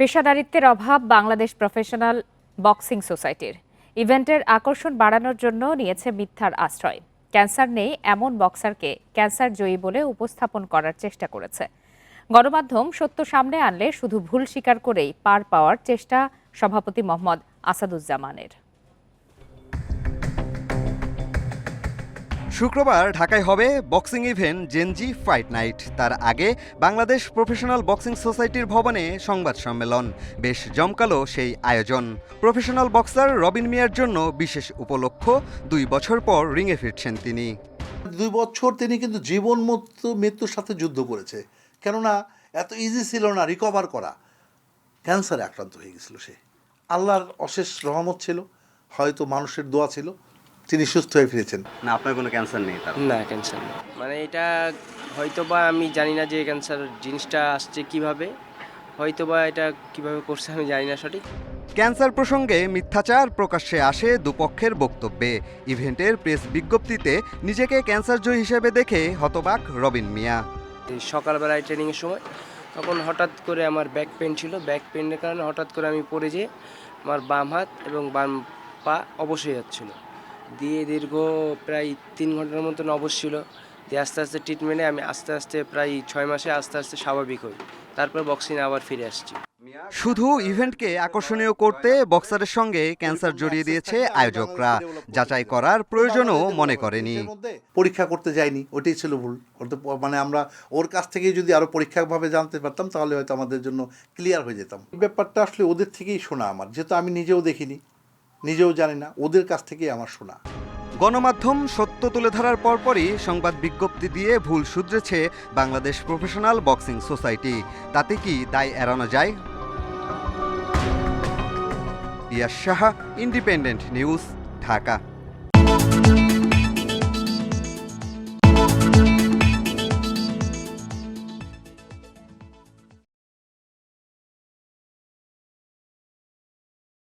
পেশাদারিত্বের অভাব Bangladesh professional boxing সোসাইটির। ইভেন্টের আকর্ষণ বাড়ানোর জন্য নিয়েছে মিথ্যার আশ্রয়। ক্যান্সার নেই এমন বক্সারকে ক্যান্সার জয়ী বলে উপস্থাপন করার চেষ্টা করেছে। গণমাধ্যম সত্য সামনে আনলে শুধু ভুল স্বীকার করেই পার পাওয়ার চেষ্টা সভাপতি মোহাম্মদ আসাদুজ্জামানের। শুক্রবার ঢাকায় হবে boxing event Gen Z fight night. তার আগে বাংলাদেশ প্রফেশনাল বক্সিং সোসাইটির ভবনে সংবাদ সম্মেলন। বেশ জমকালো সেই আয়োজন। প্রফেশনাল বক্সার রবিন মিয়ার জন্য বিশেষ উপলক্ষ। দুই বছর পর রিংয়ে ফিরছেন তিনি। দুই বছর তিনি কিন্তু জীবন মৃত্যু, মৃত্যুর সাথে যুদ্ধ করেছে। কেননা, এত ইজি ছিল না রিকভার করা। ক্যান্সারে আক্রান্ত হয়ে গেছিল সে। আল্লাহর অশেষ রহমত ছিল। হয়তো মানুষের দোয়া ছিল। তিনি সুস্থ হয়ে ফিরেছেন। না আপনার কোনো ক্যান্সার নেই তার না ক্যান্সার নেই। মানে এটা হয়তো বা আমি জানি না যে ক্যান্সার জিনিসটা আসছে কীভাবে হয়তো বা এটা কীভাবে করছে আমি জানি না সঠিক। ক্যান্সার প্রসঙ্গে মিথ্যাচার প্রকাশ্যে আসে দুপক্ষের বক্তব্যে। ইভেন্টের প্রেস বিজ্ঞপ্তিতে নিজেকে ক্যান্সারজয়ী হিসেবে দেখে হতবাক রবিন মিয়া। সকালবেলায় ট্রেনিংয়ের সময় তখন হঠাৎ করে আমার ব্যাক পেন ছিল। ব্যাক পেনের কারণে হঠাৎ করে আমি পড়ে যেয়ে আমার বাম হাত এবং বাম পা অবশ্যই যাচ্ছিল। দিয়ে দীর্ঘ প্রায় তিন ঘণ্টার মতন অবশ ছিল। দিয়ে আস্তে আস্তে ট্রিটমেন্টে আমি আস্তে আস্তে প্রায় ছয় মাসে আস্তে আস্তে স্বাভাবিক হই। তারপর বক্সিংয়ে আবার ফিরে আসছি। শুধু ইভেন্টকে আকর্ষণীয় করতে বক্সারের সঙ্গে ক্যান্সার জড়িয়ে দিয়েছে আয়োজকরা। যাচাই করার প্রয়োজনও মনে করেনি। পরীক্ষা করতে যায়নি ওটাই ছিল ভুল। মানে আমরা ওর কাছ থেকে যদি আরও পরীক্ষাভাবে জানতে পারতাম তাহলে হয়তো আমাদের জন্য ক্লিয়ার হয়ে যেতাম। ব্যাপারটা আসলে ওদের থেকেই শোনা আমার। যেহেতু আমি নিজেও দেখিনি নিজেও জানি না, ওদের কাছ থেকেই আমার শোনা। গণমাধ্যম সত্য তুলে ধরার পরপরই সংবাদ বিজ্ঞপ্তি দিয়ে ভুল শুধরেছে বাংলাদেশ প্রফেশনাল বক্সিং সোসাইটি। তাতে কি দায় এড়ানো যায়? Yas Saha Independent News Dhaka.